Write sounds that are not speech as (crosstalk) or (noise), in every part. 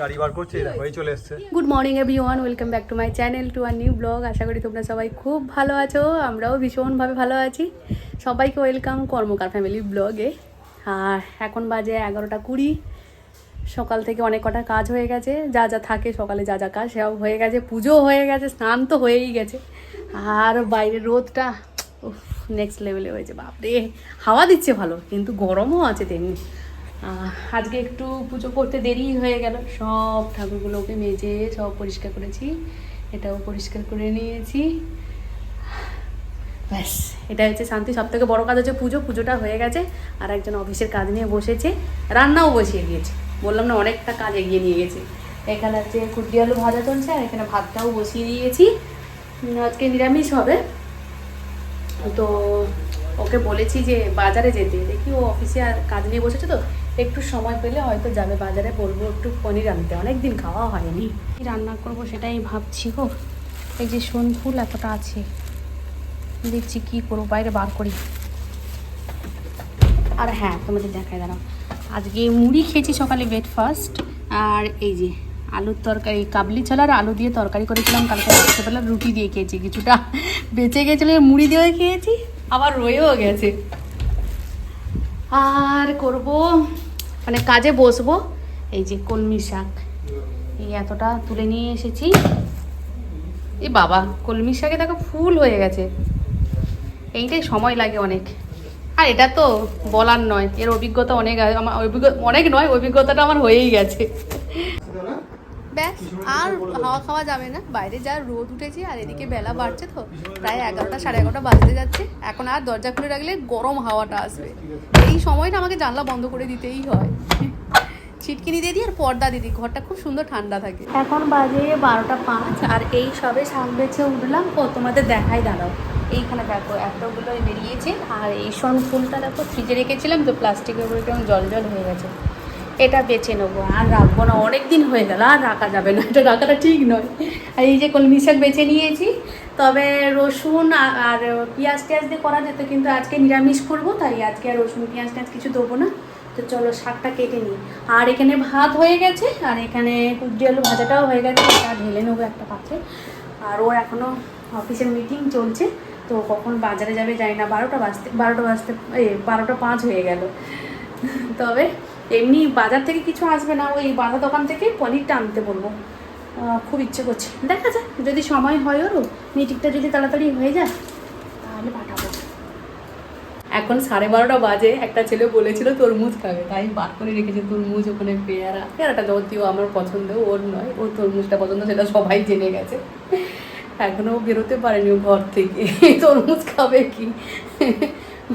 গাড়ি বার করছে এই চলে এসছে। Good morning everyone welcome back to my channel to our new blog আশা করি তোমরা সবাই খুব ভালো আছো আমরাও ভীষণভাবে ভালো আছি। সবাইকে ওয়েলকাম কর্মকার ফ্যামিলি ব্লগে আর এখন বাজে এগারোটা কুড়ি। সকাল থেকে অনেক কটা কাজ হয়ে গেছে। যা যা থাকে সকালে যা যা কাজ সব হয়ে গেছে। পুজো হয়ে গেছে স্নান তো হয়েই গেছে। আর বাইরের রোদটা নেক্সট লেভেলে হয়েছে বাপরে। হাওয়া দিচ্ছে ভালো কিন্তু গরমও আছে তেমনি। আজকে একটু পুজো করতে দেরি হয়ে গেল। সব ঠাকুরগুলোকে মেজে সব পরিষ্কার করেছি। এটাও পরিষ্কার করে নিয়েছি। ব্যাস এটা হচ্ছে শান্তি। সব থেকে বড়ো কাজ হচ্ছে পুজো। পুজোটা হয়ে গেছে। আর একজন অফিসের কাজ নিয়ে বসেছে। রান্নাও বসিয়ে দিয়েছে। বললাম, না, অনেকটা কাজ এগিয়ে নিয়ে গেছে। এখানে হচ্ছে কুটি আলু ভাজা চলছে। আর এখানে ভাতটাও বসিয়ে দিয়েছি। আজকে নিরামিষ হবে। তো ওকে বলেছি যে বাজারে যেতে। দেখি ও অফিসে আর কাজ নিয়ে বসেছে তো। একটু সময় পেলে হয়তো যাবে বাজারে, বলব একটু পনির আনতে। অনেক দিন খাওয়া হয়নি। কি রান্না করব সেটাই ভাবছি গো। এই যে সোন ফুল এতটা আছে। দেখছি কি করব, বাইরে বার করি। আর হ্যাঁ তোমাদের দেখায় দাঁড়াও। আজকে মুড়ি খেয়েছি সকালে ব্রেকফাস্ট আর এই যে আলুর তরকারি, কাবলি ছাড়া আর আলু দিয়ে তরকারি করেছিলাম। কালকে রাত্রেবেলা রুটি দিয়ে খেয়েছি, কিছুটা বেঁচে গেছিল মুড়ি দিয়েও খেয়েছি, আবার রয়েও গেছে। আর করব মানে কাজে বসবো। এই যে কলমি শাক। এই এতটা তুলে নিয়ে এসেছি। এ বাবা, কলমি শাকে দেখো ফুল হয়ে গেছে। এইটাই সময় লাগে অনেক। আর এটা তো বলার নয়, এর অভিজ্ঞতা অনেক। আমার অভিজ্ঞতা অনেক নয়, অভিজ্ঞতাটা আমার হয়েই গেছে। ব্যাস আর হাওয়া খাওয়া যাবে না। বাইরে যা রোদ উঠেছে আর এদিকে বেলা বাড়ছে তো। প্রায় এগারোটা, সাড়ে এগারোটা বাজতে যাচ্ছে। এখন আর দরজা খুলে রাখলে গরম হাওয়াটা আসবে। এই সময়টা আমাকে জানলা বন্ধ করে দিতেই হয়। ছিটকিনি দিয়ে দিই আর পর্দা দিয়ে দিই ঘরটা খুব সুন্দর ঠান্ডা থাকে। এখন বাজে বারোটা পাঁচ আর এই সবে সাম বেছে উঠলাম। ও, তোমাদের দেখাই দাঁড়াও। এইখানে দেখো এতগুলো বেরিয়েছে। আর এই সন ফুলটা দেখো, ফ্রিজে রেখেছিলাম তো, প্লাস্টিকের উপরে কেমন জল জল হয়ে গেছে। এটা বেছে নেব। আর রাখব না অনেক দিন হয়ে গেল, আর রাখা যাবে না, এটা রাখাটা ঠিক নয়। আর এই যে কলমি শাক বেছে নিয়েছি, তবে রসুন আর পেঁয়াজ টেয়াজ দিয়ে করা যেত, কিন্তু আজকে নিরামিষ করব, তাই আজকে আর রসুন, পেঁয়াজ টেয়াজ কিছু দেবো না। তো চলো শাকটা কেটে নিই। আর এখানে ভাত হয়ে গেছে, আর এখানে কুদ্রি আলু ভাজাটাও হয়ে গেছে, এটা ঢেলে নেব একটা পাত্রে। আর ওর এখনও অফিসের মিটিং চলছে, তো কখন বাজারে যাবে যাই না, বারোটা বাজতে বারোটা বাজতে এই বারোটা পাঁচ হয়ে গেল। তবে এমনি বাজার থেকে কিছু আসবে না, ওই বাঁধা দোকান থেকে পনিরটা আনতে বলব। খুব ইচ্ছে করছে। দেখা যাক, যদি সময় হয় ওরও। মিটিংটা যদি তাড়াতাড়ি হয়ে যায়, তাহলে পাঠাবো। এখন সাড়ে বারোটা বাজে, একটা ছেলে বলেছিল তরমুজ খাবে, তাই বার করে রেখেছে তরমুজ, ওখানে পেয়ারা। পেয়ারাটা যদিও আমার পছন্দ, ওর নয়, ওর তরমুজটা পছন্দ, সেটা সবাই জেনে গেছে। এখনও বেরোতে পারেনি ও ঘর থেকে। তরমুজ খাবে কি?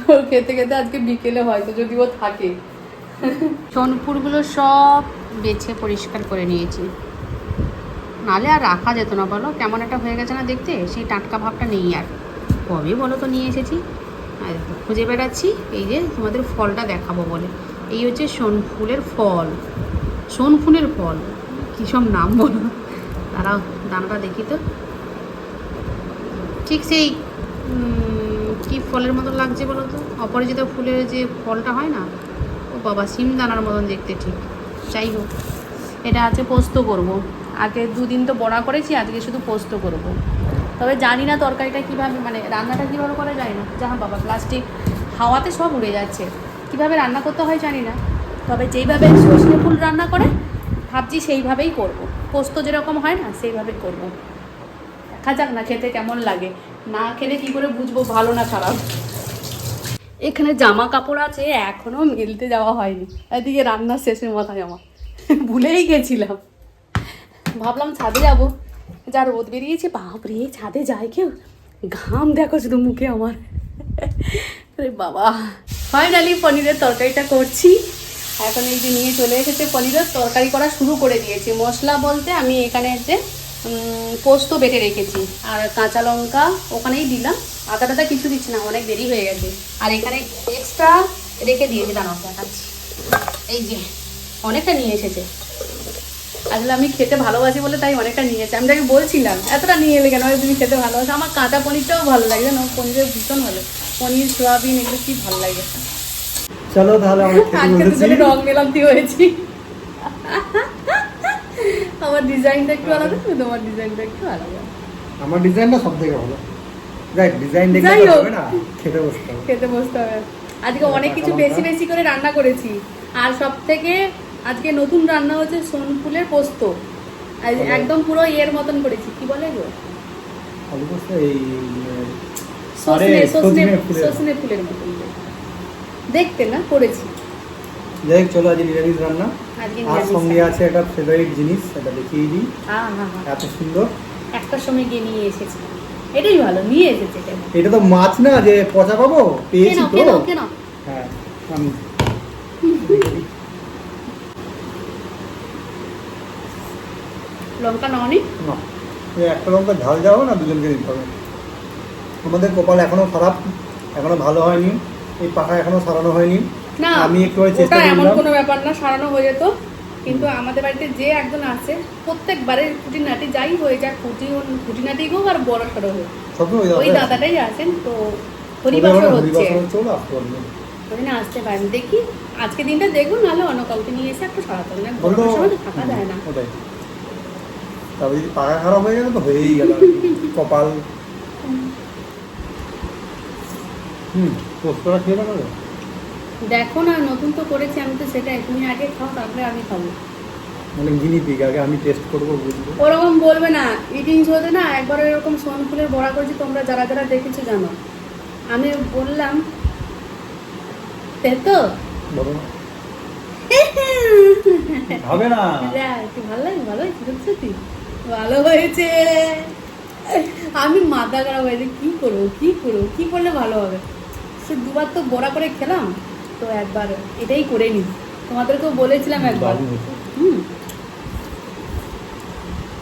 ওর খেতে খেতে আজকে বিকেলে হয়তো যদি ও থাকে সোনপুরগুলো সব বেছে পরিষ্কার করে নিয়েছি। নালে আর রাখা যেত না বলো, কেমন একটা হয়ে গেছে না দেখতে? সেই টাটকা ভাবটা নেই আর। কবে বলো তো নিয়ে এসেছি? আর খুঁজে বেড়াচ্ছি, এই যে তোমাদের ফলটা দেখাবো বলে। এই হচ্ছে সোনফুলের ফল। সোনফুলের ফল? কী সব নাম বলো? তারা দানাটা দেখি তো। ঠিক সেই কি ফলের মতো লাগছে বলো তো? অপরাজিত ফুলের যে ফলটা হয় না? বাবা সিম দানার মতন দেখতে ঠিক। যাই হোক এটা আছে পোস্ত করব। আগে দুদিন তো বড়া করেছি, আজকে শুধু পোস্ত করব। তবে জানি না তরকারিটা কীভাবে মানে রান্নাটা কীভাবে করা যায় না। যাহা বাবা প্লাস্টিক হাওয়াতে সব উড়ে যাচ্ছে। কীভাবে রান্না করতে হয় জানি না। তবে যেইভাবে সর্ষে ফুল রান্না করে, ভাবছি সেইভাবেই করব। পোস্ত যেরকম হয় না, সেইভাবেই করব। দেখা যাক না খেতে কেমন লাগে। না খেলে কি করে বুঝব, ভালো না খারাপ। এখানে জামা কাপড় আছে, এখনও মেলতে যাওয়া হয়নি। এদিকে রান্নার শেষে মাথা জামা। ভুলেই গেছিলাম। ভাবলাম ছাদে যাব। যা রোদ বেরিয়েছে, বাপরে, ছাদে যায় কেউ? ঘাম দেখো শুধু মুখে আমার। আরে বাবা। ফাইনালি পনিরের তরকারিটা করছি। এখন এই যে নিয়ে চলে এসেছে পনিরের তরকারি করা শুরু করে দিয়েছি। মশলা বলতে আমি এখানে যে পোস্ত বেটে রেখেছি। আর কাঁচা লঙ্কা ওখানেই দিলাম। আদা টাদা কিছু দিচ্ছি না অনেক দেরি হয়ে গেছে। আর এখানে এক্সট্রা রেখে দিয়েছি দাঁড়াও দেখাচ্ছি। এই যে অনেকটা নিয়ে এসেছে। আসলে আমি খেতে ভালোবাসি বলে তাই অনেকটা নিয়েছি আমি তাকে বলছিলাম এতটা নিয়ে এলে কেন? তুমি খেতে ভালোবাসো। আমার কাঁচা পনিরটাও ভালো লাগে জানো? পনিরের ভীষণ ভালো। পনির সোয়াবিন এগুলো কি ভালো লাগে। চলো তাহলে আজকে দুজনে রং মেলান্তি হয়েছি। আমার ডিজাইনটা একটু আলাদা তোমার ডিজাইনটা একটু আলাদা। আমার ডিজাইনটা সব থেকে ভালো। যাই ডিজাইন দেখে তো হবে না খেতে বসতে হবে। খেতে বসতে হবে। আজকে অনেক কিছু বেশি বেশি করে রান্না করেছি। আর সব থেকে আজকে নতুন রান্না হচ্ছে সোনফুলের পোস্ত। একদম পুরো ইয়ের মতন করেছি। কি বলে গো? আলু পোস্ত এই সজনে আরে, সজনে সজনে ফুলের। মতন। দেখতে না করেছি। যাই চলো আজ নিরামিষ রান্না। আজকে আর সঙ্গে আছে একটা ফেভারিট জিনিস এটা দেখিয়ে দিই। এত সুন্দর। একটার সময় গিয়ে নিয়ে এসেছি। এটাই ভালো নিয়ে এসেছে এটা। তো মাছ না যে পচা পাবো? পেয়েছি তো। হ্যাঁ আমি লঙ্কা না একটা লঙ্কা ঝাল যাও না দুজনকে দিতে হবে। আমাদের কপাল এখনও খারাপ এখনও ভালো হয়নি। এই পাখা এখনও সারানো হয়নি। আমি একটু চেষ্টা ওটা এমন কোনো ব্যাপার না সারানো হয়ে যেত। কিন্তু আমাদের বাড়িতে যে একজন আছে প্রত্যেকবারে খুঁটিনাটি যাই হয়ে যায় খুঁটি খুঁটিনাটি হোক আর বড় সড়ো হোক। ওই দাদাটাই আছেন তো হরিবাসর হচ্ছে। আসতে না। আসতে পারেন। দেখি আজকে দিনটা দেখব নাহলে অন্য কাউকে নিয়ে এসে একটা সারাতে। হবে না গরমের সময় তো থাকা যায় না। তবে যদি পাখা খারাপ হয়ে গেলে তো হয়েই গেল। কপাল। হুম। পোস্তটা খেয়ে তো। দেখো না নতুন তো করেছি আমি তো সেটাই। তুমি আগে খাও তারপরে আমি খাব। মানে গিনি পিক আগে আমি টেস্ট করব বুঝব ওরকম বলবে না। ইটিং শোতে না একবার এরকম সোনফুলের বড়া করেছি তোমরা যারা যারা দেখেছ জানো। আমি বললাম তাই তো বলো হবে না। (laughs) ভালো লাগে ভালো হয়েছে সত্যি ভালো হয়েছে। আমি মাথা খারাপ হয়েছে কি করব কি করব কি করলে ভালো হবে? সে দুবার তো বড়া করে খেলাম। তো একবার এটাই করে নি তোমাদেরকেও বলেছিলাম একবার। হুম।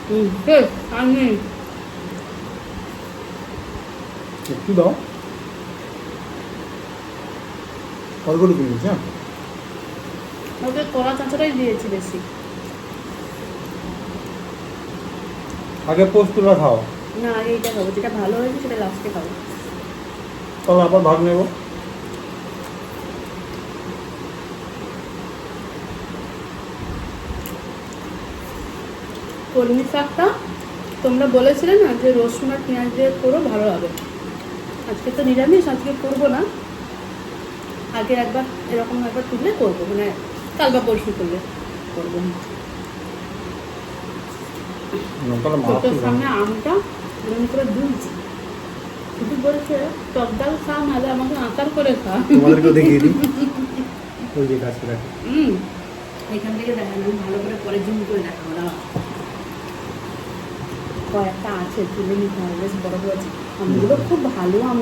হুম আমি একটু দাও। কতগুলো কিনেছি হ্যাঁ? ওকে দিয়েছি বেশি। আগে পোস্তটা খাও। না এইটা খাব যেটা ভালো হয়েছে সেটা লাস্টে খাব। তবে আবার ভাগ নেব। কলমি শাকটা তোমরা বলেছিলে না যে রসুন আর পেঁয়াজ দিয়ে করো ভালো হবে। আজকে তো নিরামিষ আজকে করব না। আগে একবার এরকম একবার তুললে করব মানে কাল বা পরশু করলে করব। তোর সামনে আমটা এরকম করে দুলছে। শুধু বলছে টক ডাল খা নাহলে আমাকে আচার করে খা। তোমাদেরকেও দেখিয়ে দিই। ওই যে গাছটা হুম। এখান থেকে দেখা ভালো করে পরে জুম করে। কয়েকটা আছে তুলে নিতে হবে বেশ বড় বড় আছে আমগুলো খুব ভালো আম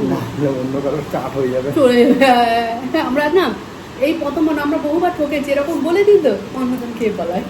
অন্য কারোর চাপ হয়ে যাবে। চলে আমরা না এই প্রথম আমরা বহুবার ঠকেছি এরকম বলে দিত অন্যজন খেয়ে পালায়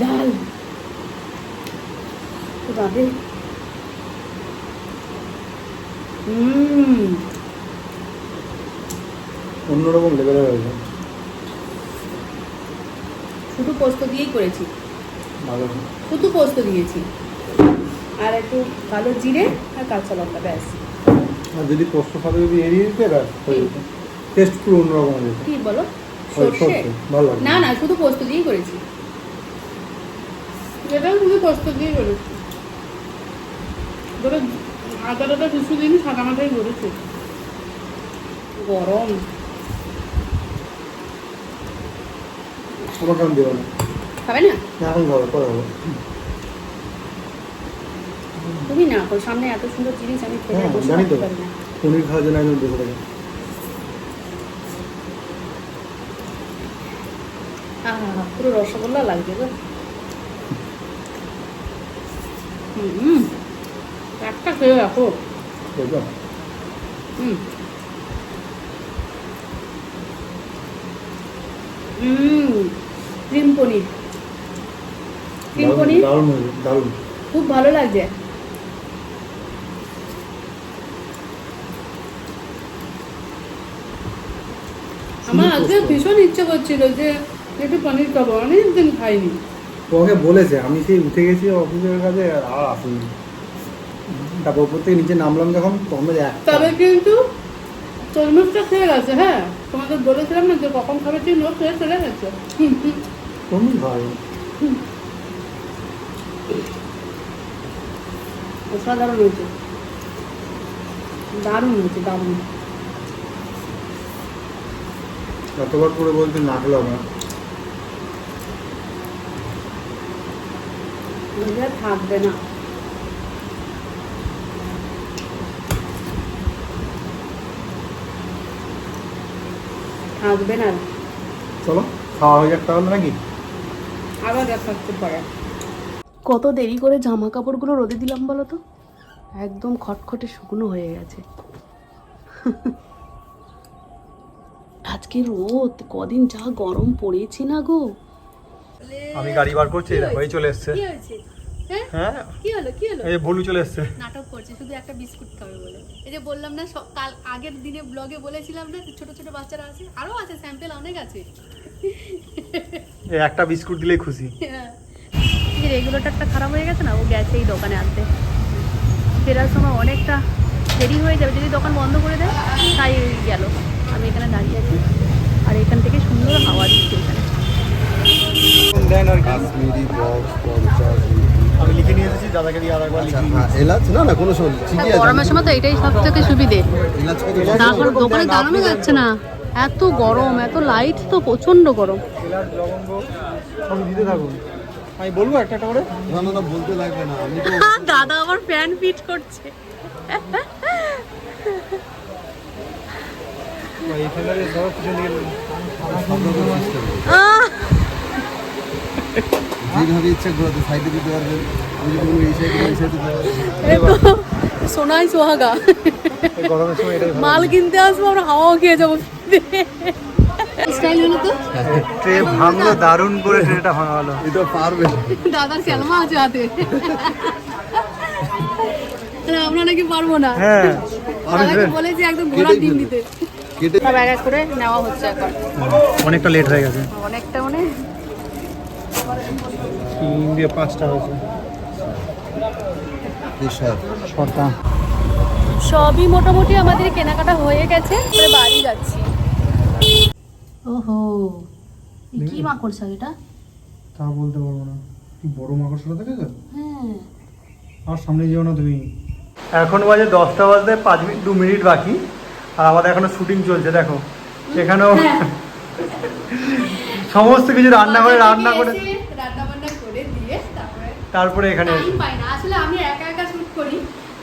ডাল হুম। অন্যরকম লেভেলের হয়েছে শুধু পোস্ত দিয়েই করেছি। ভালো। শুধু পোস্ত দিয়েছি। আর একটু কালো জিরে আর কাঁচা লঙ্কা ব্যাস। আর যদি পোস্ত সাথে যদি এড়িয়ে দিতে ব্যাস টেস্ট পুরো অন্যরকম হয়ে যেত। কি বলো? না না শুধু পোস্ত দিয়েই করেছি। যেটা শুধু পোস্ত দিয়েই করেছি। আদা কিছু দিন সাদা মাথায় করেছি গরম। আমার কারণ দেবো না খাবে না? না, এখন খাব পরে খাব। তুমি না তো সামনে এত সুন্দর জিনিস আমি খেতে হ্যাঁ, বসে জানি তো। থাকতে পারি না। পনির খাওয়ার জন্য একদম বসে থাকে। পুরো রসগোল্লা লাগবে গো। হুম। 딱 পনির ক্রিম আমার আজকে ভীষণ ইচ্ছে করছিল যে একটু পনির খাব অনেকদিন খাইনি ওকে বলেছে আমি সেই উঠে গেছি অফিসের কাছে আর আসিনি তারপর উপর থেকে নিচে নামলাম যখন তখন তবে কিন্তু তরমুজটা খেয়ে গেছে হ্যাঁ? তোমাদের বলেছিলাম না যে কখন খাবে তুই নোট খেয়ে চলে গেছে। ভালো অসাধারণ হয়েছে। দারুণ হয়েছে দারুণ। যতবার করে বলতে না না থাকবে না। থাকবে না চলো খাওয়া হয়ে যাক তাহলে নাকি? আবার পারে। কত দেরি করে জামা কাপড়গুলো রোদে দিলাম বলো তো? একদম খটখটে শুকনো হয়ে গেছে। আজকে রোদ কদিন যা গরম পড়েছে না গো। আমি গাড়ি বার করছি দেখো এই চলে এসছে। কি হয়েছে? হ্যাঁ হ্যাঁ? কি হলো কি হলো? এই যে চলে এসছে। নাটক করছে শুধু একটা বিস্কুট খাবে বলে। এই যে বললাম না কাল আগের দিনে ব্লগে বলেছিলাম না যে ছোট ছোট বাচ্চারা আছে আরও আছে স্যাম্পেল অনেক আছে। এই একটা বিস্কুট দিলেই খুশি। এই যে রেগুলেটরটা খারাপ হয়ে গেছে না ও গেছে এই দোকানে আনতে। ফেরার সময় অনেকটা দেরি হয়ে যাবে যদি দোকান বন্ধ করে দেয় তাই গেল। আমি এখানে দাঁড়িয়ে আছি আর এখান থেকে সুন্দর হাওয়া দিচ্ছে এখানে। কাশ্মীরি বক্স পঞ্চাশ আমি লিখে নিয়ে এসেছি দাদাকে দিয়ে আর একবার আচ্ছা লিখে হ্যাঁ এলাচ না না কোনো সময় ঠিকই আছে। গরমের সময় তো এটাই সব থেকে সুবিধে। এলাচ কত তারপর দোকানে দাঁড়ানো যাচ্ছে না। এত গরম এত লাইট তো প্রচণ্ড গরম। এলাচ লবঙ্গ সব দিতে থাকুন। আমি বলব একটা একটা করে। না না না বলতে লাগবে না আমি তো (laughs) দাদা আবার ফ্যান ফিট করছে। এখানে সব করি আহ! যেভাবে ইচ্ছা ঘোরাতে সাইডে দিতে পারবেন আমি যদি কোনো এই সাইডে এই সাইডে দিতে পারবেন সোনাই সোহাগা। এই গরমের সময় এটাই ভালো মাল কিনতে আসব আমরা হাওয়াও খেয়ে যাব। স্টাইল হলো তো? ট্রে ভাঙলো দারুণ করে ট্রেটা ভাঙা এটা পারবে। দাদার আছে হাতে। আমরা নাকি পারব না। হ্যাঁ। বলেছি একদম ঘোড়ার ডিম দিতে। কেটে এক এক করে নেওয়া হচ্ছে এখন। অনেকটা লেট হয়ে গেছে। অনেকটা মানে তিন দিয়ে পাঁচটা হয়েছে। ছটা। সবই মোটামুটি আমাদের কেনাকাটা হয়ে গেছে এবারে বাড়ি যাচ্ছি। ওহো কি মাকড় শাক এটা? তা বলতে পারব না। কি বড় মাকড়সাটা দেখেছ হ্যাঁ। আর সামনে যেও না তুমি। এখন বাজে দশটা বাজতে পাঁচ মিনিট দু মিনিট বাকি। আর আমাদের এখনও শুটিং চলছে দেখো। এখানেও সমস্ত কিছু রান্না করে রান্না করে রান্না বান্না করে দিয়ে তারপরে এখানে। টাইম পাই না। আসলে আমি একা একা শুট করি।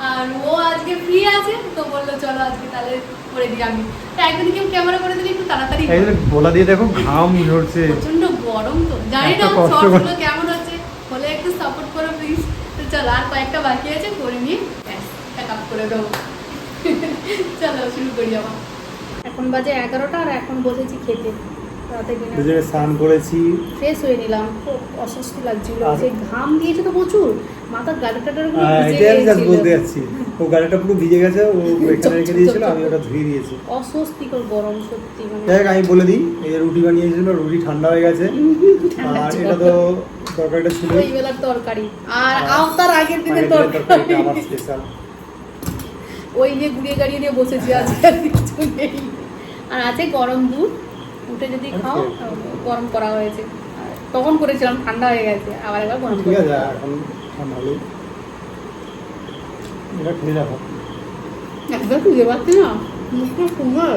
আর ও আজকে ফ্রি আছে তো বলল চলো আজকে তাহলে করে দিই আমি। তো একদিন কেউ ক্যামেরা করে দিলে একটু তাড়াতাড়ি এই গোলা দিয়ে দেখো ঘাম ঝরছে। প্রচণ্ড গরম তো। জানি না শর্টগুলো কেমন হচ্ছে হলে একটু সাপোর্ট করো প্লিজ তো চলো আর কয়েকটা বাকি আছে করে নিয়ে ব্যাস করে দেবো। (laughs) চলো শুরু করি আমার এখন বাজে এগারোটা আর এখন বসেছি খেতে রাতে স্নান করেছি। ফ্রেশ হয়ে নিলাম খুব অস্বস্তি লাগছিল। সেই ঘাম দিয়েছে তো প্রচুর মাথার গাড়ি টাটার ভিজে এটাই আমি just গিয়েছিল। বলতে যাচ্ছি। ও গাড়িটা পুরো ভিজে গেছে ও এখানে রেখে দিয়েছিল আমি ওটা ধুয়ে দিয়েছি। অস্বস্তিকর গরম সত্যি মানে। হোক, আমি বলে দিই এই রুটি বানিয়েছিল রুটি ঠান্ডা হয়ে গেছে। আর এটা তো তরকারিটা ছিল। ওই বেলার তরকারি। আর আওতার আগের দিনের তরকারিটা আমার স্পেশাল ওই নিয়ে ঘুরিয়ে গাড়িয়ে নিয়ে বসেছি আজকে আর কিছু নেই। আর আছে গরম দুধ উঠে যদি খাও গরম করা হয়েছে। তখন করেছিলাম ঠান্ডা হয়ে গেছে আবার একবার গরম ঠিক আছে এখন ঠান্ডা হলেই। এটা রাখো একবার খুঁজে পাচ্ছি না। মুখটা সুন্দর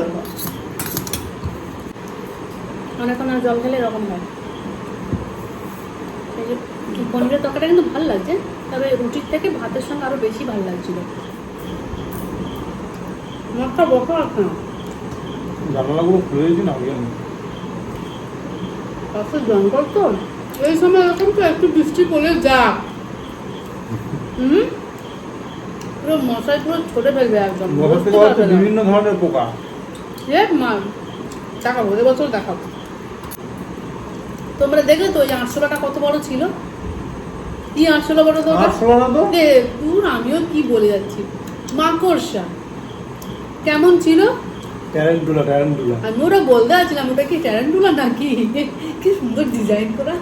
অনেকক্ষণ আর জল খেলে এরকম হয় পনিরের তরকারিটা কিন্তু ভালো লাগছে তবে রুটির থেকে ভাতের সঙ্গে আরও বেশি ভালো লাগছিল। মাথা জানালাগুলো খুলে দিয়েছি না ওই পাশে জঙ্গল তো। এই সময় এরকম তো একটু বৃষ্টি পড়ে যা হুম? পুরো মশাই পুরো ছড়ে ফেলবে একদম। বিভিন্ন ধরনের পোকা। এ মা দেখাবো এবছর দেখাবো। তোমরা দেখলে তো ওই আটশোলাটা কত বড় ছিল? কি আটশোলা বড় তো? আমিও কি বলে যাচ্ছি। মাকড়সা। কেমন ছিল? ট্যারেন্টুলা ট্যারেন্টুলা আমি ওরা বলতে আছিলাম ওটা কি ট্যারেন্টুলা নাকি? কি সুন্দর ডিজাইন করা।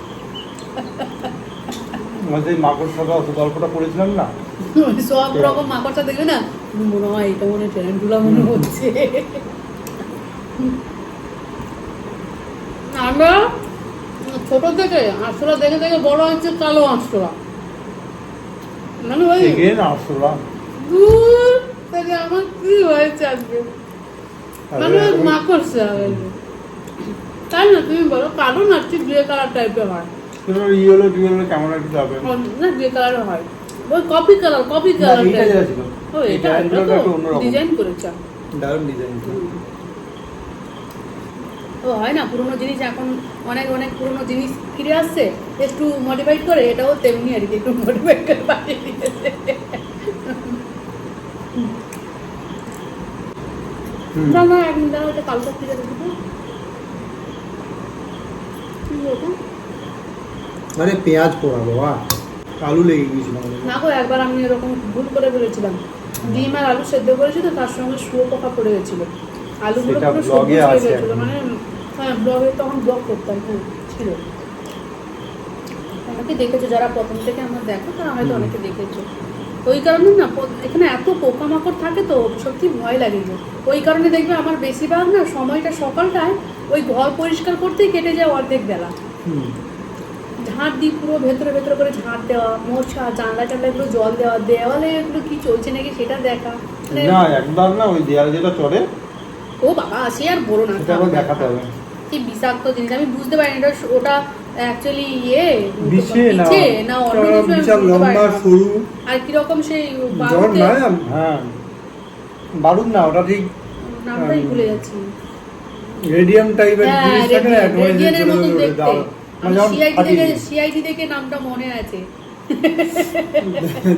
আমাদের মাকড়সাটা অত গল্পটা পড়েছিলাম না? (laughs) সব রকম মাকড়সা দেখলে না মনে হয় এটা মনে ট্যারেন্টুলা মনে হচ্ছে। (laughs) আমরা ছোট থেকে আঁশলা দেখে দেখে বড় হচ্ছে কালো আঁশলা মানে ওই থেকে থেকে আমার কি হয়েছে আজকে? মানে ওই মাকড়সা তাই না? তুমি বলো কালো না ঠিক গ্রে কালার টাইপের হয়। ইয়েলো টিয়েলো কেমন একটা যাবে না গ্রে কালার হয়। ওই কপি কালার কপি কালার এইটা যেটা ছিল ও এটা এটা ডিজাইন করেছে। দারুণ ডিজাইন ও হয় না পুরোনো জিনিস এখন অনেক অনেক পুরোনো জিনিস ফিরে আসছে একটু মডিফাইড করে এটাও তেমনি আর কি একটু মডিফাইড করে বানিয়ে একদিন কালকে ফিরে দেবো আরে পেঁয়াজ পোড়াবো বা আলু লেগে গিয়েছিল না গো একবার আমি এরকম ভুল করে ফেলেছিলাম ডিম আর আলু সেদ্ধ করেছি তো তার সঙ্গে শুয়ো পোকা পড়ে গেছিল। আলুগুলো পুরো সবুজ হয়ে গেছিল মানে হ্যাঁ ব্লগে তখন ব্লগ করতাম হ্যাঁ ছিল। অনেকে দেখেছ যারা প্রথম থেকে আমার দেখো তারা হয়তো অনেকে দেখেছ। ওই কারণে না এখানে এত পোকামাকড় থাকে তো সত্যি ভয় লাগে যে। ওই কারণে দেখবে আমার বেশিরভাগ না সময়টা সকালটায় ওই ঘর পরিষ্কার করতেই কেটে যায় অর্ধেক বেলা। ঝাঁট দিই পুরো ভেতরে ভেতরে করে ঝাঁট দেওয়া মোছা জানলা টানলা এগুলো জল দেওয়া দেওয়ালে এগুলো কি চলছে নাকি সেটা দেখা। মানে না একবার না ওই দেয়ালে যেটা ও বাবা সে আর বলো না। কি বিষাক্ত জিনিস আমি বুঝতে পারি না এটা ওটা অ্যাকচুয়ালি ইয়ে বিছে না। অন্য কিছু লম্বা সরু। আর কীরকম সেই জ্বর বাড়িতে নয় হ্যাঁ। বারুদ না ওটা ঠিক। নামটাই ভুলে যাচ্ছি। রেডিয়াম টাইপের হ্যাঁ জিনিস থাকে না মতন ছোট দেখতে। মানে সিআইডি দিই। সিআইডি দেখে নামটা মনে আছে।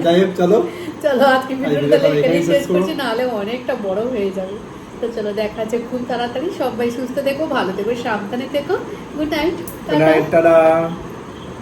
যাই হোক চলো। চলো আজকে ভিডিওটা এখানেই শেষ শেষ করো। করছি নাহলে অনেকটা বড় হয়ে যাবে। তো চলো দেখা যাচ্ছে খুব তাড়াতাড়ি। সবাই সুস্থ থেকো ভালো থেকো সাবধানে থেকো। Good night good night tata